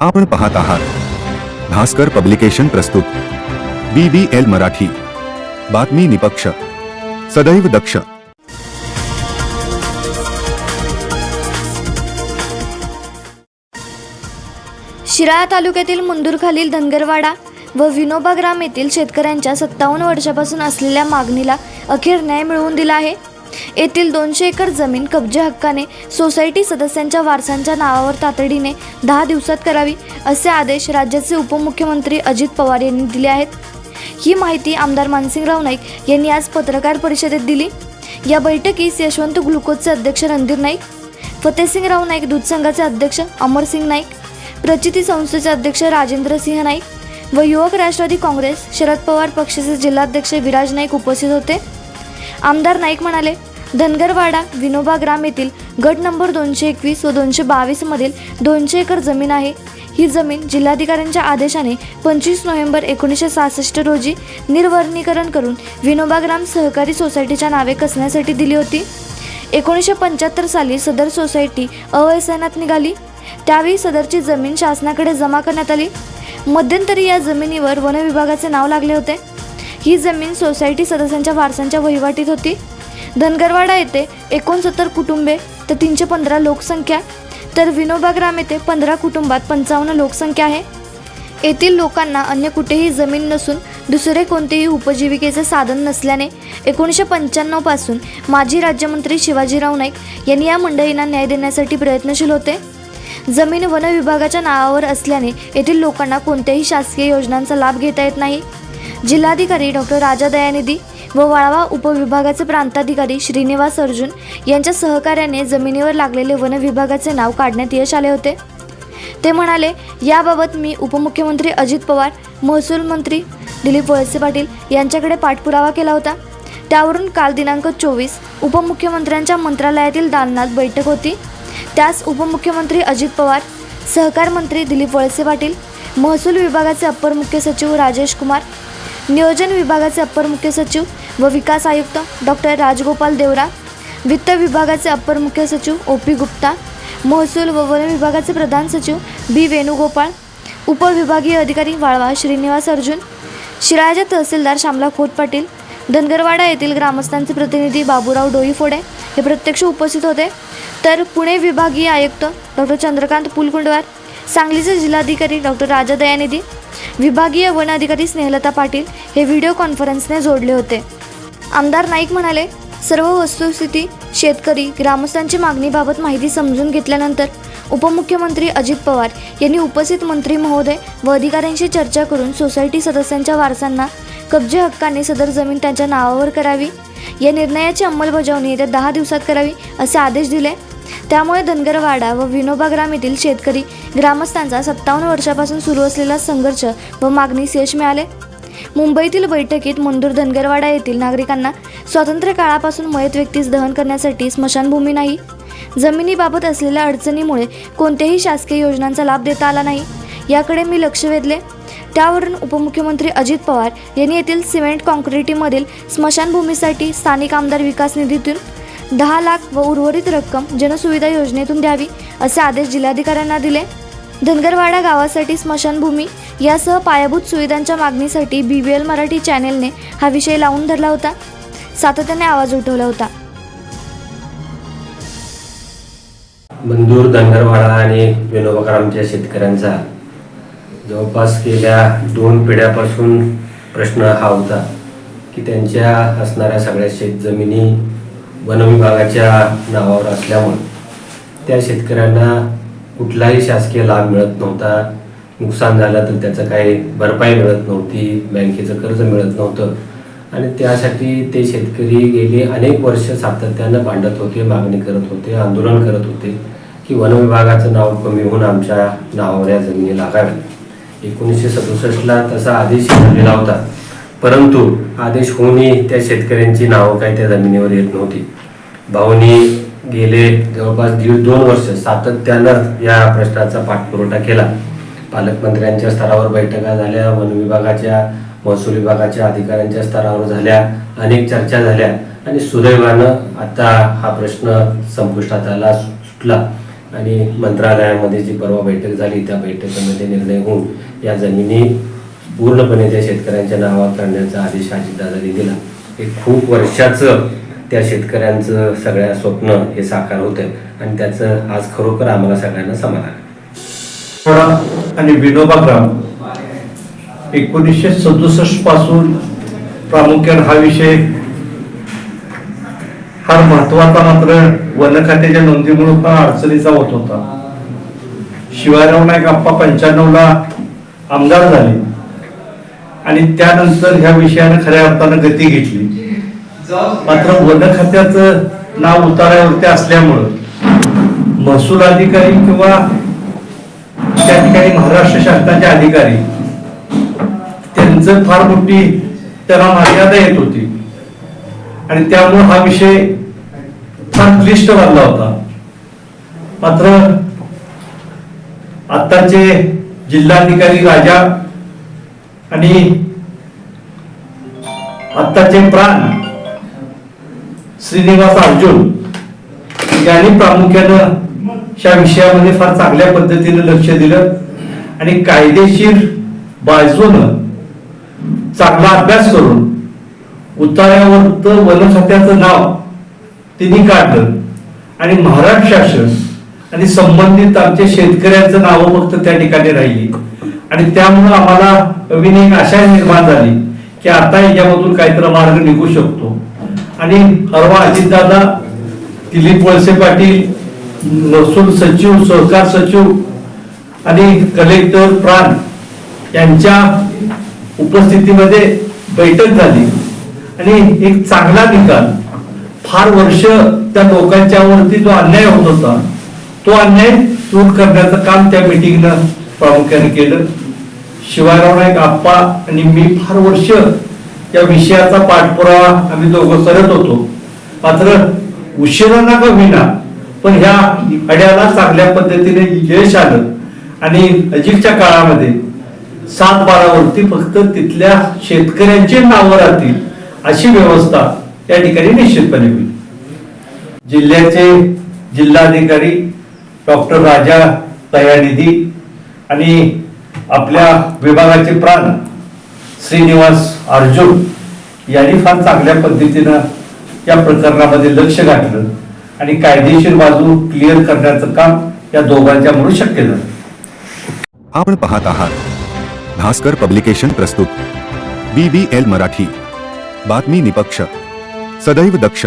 आपण पाहत आहात. भास्कर पब्लिकेशन प्रस्तुत. B B L Marathi. बातमी निपक्ष. सदैव दक्ष. शिराळा तालुक्यातील मुंदूरखालील धनगरवाडा व विनोबा ग्राम येथील शेतकऱ्यांच्या सत्तावन्न वर्षापासून असलेल्या मागणीला अखेर न्याय मिळवून दिला आहे. येथील दोनशे एकर जमीन कब्जे हक्काने सोसायटी सदस्यांच्या वारसांच्या नावावर तातडीने दहा दिवसात करावी असे आदेश राज्याचे उपमुख्यमंत्री अजित पवार यांनी दिले आहेत. ही माहिती आमदार मानसिंगराव नाईक यांनी आज पत्रकार परिषदेत दिली. या बैठकीस यशवंत ग्लुकोजचे अध्यक्ष रणधीर नाईक फतेहसिंगराव नाईक दूध संघाचे अध्यक्ष अमरसिंग नाईक प्रचिती संस्थेचे अध्यक्ष राजेंद्र सिंह नाईक व युवक राष्ट्रवादी काँग्रेस शरद पवार पक्षाचे जिल्हाध्यक्ष विराज नाईक उपस्थित होते. आमदार नाईक म्हणाले धनगरवाडा विनोबा ग्राम येथील गट नंबर दोनशे एकवीस व दोनशे बावीसमधील दोनशे एकर जमीन आहे. ही जमीन जिल्हाधिकाऱ्यांच्या आदेशाने पंचवीस नोव्हेंबर एकोणीसशे सहासष्ट रोजी निर्वर्णीकरण करून विनोबा ग्राम सहकारी सोसायटीच्या नावे कसण्यासाठी दिली होती. एकोणीसशे पंच्याहत्तर साली सदर सोसायटी अवयसनात निघाली. त्यावेळी सदरची जमीन शासनाकडे जमा करण्यात आली. मध्यंतरी या जमिनीवर वनविभागाचे नाव लागले होते. ही जमीन सोसायटी सदस्यांच्या वारसांच्या वहिवाटीत होती. धनगरवाडा येथे एकोणसत्तर कुटुंबे तर तीनशे पंधरा लोकसंख्या तर विनोबा ग्राम येथे पंधरा कुटुंबात पंचावन्न लोकसंख्या आहे. येथील लोकांना अन्य कुठेही जमीन नसून दुसरे कोणतेही उपजीविकेचे साधन नसल्याने एकोणीसशे पंच्याण्णवपासून माजी राज्यमंत्री शिवाजीराव नाईक यांनी या मंडळींना न्याय देण्यासाठी प्रयत्नशील होते. जमीन वन विभागाच्या नावावर असल्याने येथील लोकांना कोणत्याही शासकीय योजनांचा लाभ घेता येत नाही. जिल्हाधिकारी डॉक्टर राजा दयानिधी व वाळवा उपविभागाचे प्रांताधिकारी श्रीनिवास अर्जुन यांच्या सहकार्याने जमिनीवर लागलेले वन विभागाचे नाव काढण्यात यश आले होते. ते म्हणाले याबाबत मी उपमुख्यमंत्री अजित पवार महसूल मंत्री दिलीप वळसे पाटील यांच्याकडे पाठपुरावा केला होता. त्यावरून काल दिनांक चोवीस उपमुख्यमंत्र्यांच्या मंत्रालयातील दालनात बैठक होती. त्यास उपमुख्यमंत्री अजित पवार सहकार मंत्री दिलीप वळसे पाटील महसूल विभागाचे अप्पर मुख्य सचिव राजेश कुमार नियोजन विभागाचे अप्पर मुख्य सचिव व विकास आयुक्त डॉक्टर राजगोपाल देवरा वित्त विभागाचे अप्पर मुख्य सचिव ओ पी गुप्ता महसूल व वन विभागाचे प्रधान सचिव बी वेणुगोपाळ उपविभागीय अधिकारी वाळवा श्रीनिवास अर्जुन शिराळ्याच्या तहसीलदार श्यामला खोत पाटील धनगरवाडा येथील ग्रामस्थांचे प्रतिनिधी बाबूराव डोईफोडे हे प्रत्यक्ष उपस्थित होते. तर पुणे विभागीय आयुक्त डॉक्टर चंद्रकांत पुलकुंडवार सांगलीचे जिल्हाधिकारी डॉक्टर राजा दयानिधी विभागीय वन अधिकारी स्नेहलता पाटील हे व्हिडिओ कॉन्फरन्सने जोडले होते. आमदार नाईक म्हणाले सर्व वस्तुस्थिती शेतकरी ग्रामस्थांची मागणीबाबत माहिती समजून घेतल्यानंतर उपमुख्यमंत्री अजित पवार यांनी उपस्थित मंत्री महोदय व अधिकाऱ्यांशी चर्चा करून सोसायटी सदस्यांच्या वारसांना कब्जे हक्काने सदर जमीन त्यांच्या नावावर करावी या निर्णयाची अंमलबजावणी येत्या दहा दिवसात करावी असे आदेश दिले. त्यामुळे धनगरवाडा व विनोबा ग्राम येथील शेतकरी ग्रामस्थांचा सत्तावन्न वर्षापासून सुरू असलेला संघर्ष व मागणीस यश मिळाले. मुंबईतील बैठकीत मंदूर धनगरवाडा येथील नागरिकांना स्वातंत्र्य काळापासून मयत व्यक्तीस दहन करण्यासाठी स्मशानभूमी नाही. जमिनीबाबत असलेल्या अडचणीमुळे कोणत्याही शासकीय योजनांचा लाभ देता आला नाही. याकडे मी लक्ष वेधले. त्यावरून उपमुख्यमंत्री अजित पवार यांनी येथील सिमेंट कॉन्क्रिटीमधील स्मशानभूमीसाठी स्थानिक आमदार विकास निधीतून दहा लाख व उर्वरित रक्कम जनसुविधा योजनेतून द्यावी असे आदेश जिल्हाधिकाऱ्यांना दिले. धनगरवाडा गावासाठी स्मशानभूमी यासह पायाभूत सुविधांच्या मागणीसाठी बी व्ही एल मराठी चॅनेलने हा विषय लावून धरला होता. सातत्याने आवाज उठवला होता. बंदूर धनगरवाडा आणि विनोबाकरामच्या शेतकऱ्यांचा जवळपास गेल्या दोन पिढ्यापासून प्रश्न हा होता की त्यांच्या असणाऱ्या सगळ्या शेतजमिनी वनविभागाच्या नावावर असल्यामुळे त्या शेतकऱ्यांना कुठलाही शासकीय लाभ मिळत नव्हता. नुकसान झालं तर त्याचं काही भरपाई मिळत नव्हती बँकेचं कर्ज मिळत नव्हतं. आणि त्यासाठी ते शेतकरी गेली अनेक वर्ष सातत्यानं भांडत होते मागणी करत होते आंदोलन करत होते की वनविभागाचं नाव कमी होऊन आमच्या नावावर या जमिनी लागाव्यात. एकोणीसशे सदुसष्टला तसा आदेश झालेला होता परंतु आदेश होऊनही त्या शेतकऱ्यांची नावं काही त्या जमिनीवर येत नव्हती. भाऊनी गेले जवळपास दीड दोन वर्ष सातत्यानं या प्रश्नाचा पाठपुरवठा केला. पालकमंत्र्यांच्या स्तरावर बैठका झाल्या वन विभागाच्या महसूल विभागाच्या अधिकाऱ्यांच्या स्तरावर झाल्या अनेक चर्चा झाल्या आणि सुदैवानं आता हा प्रश्न संपुष्टात आला सुटला. आणि मंत्रालयामध्ये जी परवा बैठक झाली त्या बैठकीमध्ये निर्णय होऊन या जमिनी पूर्णपणे त्या शेतकऱ्यांच्या नावावर करण्याचा आदेश अजितदादांनी दिला. हे खूप वर्षाचं त्या शेतकऱ्यांचं सगळ्या स्वप्न हे साकार होतं आणि त्याचं आज खरोखर आम्हाला सगळ्यांना समाधान आणि विनोबा ग्राम. एकोणीसशे सदुसष्टपासून प्रामुख्याने हा विषय फार महत्त्वाचा मात्र वन खात्याच्या नोंदीमुळे फार अडचणीचा होत होता. शिवायराव नाईक आप्पा पंच्याण्णव ला आमदार झाले. आणि त्यानंतर ह्या विषयानं खऱ्या अर्थानं गती घेतली. मात्र वन खात्याचं नाव उतारावरती असल्यामुळं महसूल अधिकारी किंवा त्या ठिकाणी महाराष्ट्र शासनाचे अधिकारी त्यांचं फार मोठी त्यांना मर्यादा येत होती. आणि त्यामुळे हा विषय फार क्लिष्ट बनला होता. मात्र आत्ताचे जिल्हाधिकारी राजा आणि आत्ताचे प्राण श्रीनिवास अर्जुन यांनी प्रामुख्यानं या विषयामध्ये फार चांगल्या पद्धतीने लक्ष दिलं आणि कायदेशीर बाजूनं चांगला अभ्यास करून उतार्यावर वन खात्याचं नाव त्यांनी काढलं आणि महाराष्ट्र शासन आणि संबंधित आमच्या शेतकऱ्यांचं नाव फक्त त्या ठिकाणी राहिली. आणि त्यामुळं आम्हाला नवीन एक आशा निर्माण झाली की आता याच्यामधून काहीतरी मार्ग निघू शकतो. आणि हरवा अजितदादा दिलीप वळसे पाटील महसूल सचिव सहकार सचिव आणि कलेक्टर प्राण यांच्या उपस्थितीमध्ये बैठक झाली. आणि एक चांगला निकाल फार वर्ष त्या लोकांच्या वरती जो अन्याय होत होता तो अन्याय दूर करण्याचं काम त्या मिटिंगनं प्रामुख्याने केलं. शिवायराव नाईक आप्पा आणि मी फार वर्ष या विषयाचा पाठपुरावा आम्ही दोघं करत होतो. मात्र उशिरा ना का होईना. पण ह्या अड्याला चांगल्या पद्धतीने यश आलं. आणि अजितच्या काळामध्ये सात बारावरती फक्त तिथल्या शेतकऱ्यांचे नावं राहतील अशी व्यवस्था या ठिकाणी निश्चितपणे होईल. जिल्ह्याचे जिल्हाधिकारी डॉक्टर राजा दयानिधी आणि आपल्या विभागाचे प्राण श्रीनिवास अर्जुन यांनी फार चांगल्या पद्धतीनं या प्रकरणामध्ये लक्ष घातलं आणि कायदेशीर बाजू क्लिअर करण्याचं काम या दोघांच्यामुळे शक्य झालं. आपण पाहत आहात. भास्कर पब्लिकेशन प्रस्तुत. B B L Marathi. बातमी निपक्ष. सदैव दक्ष.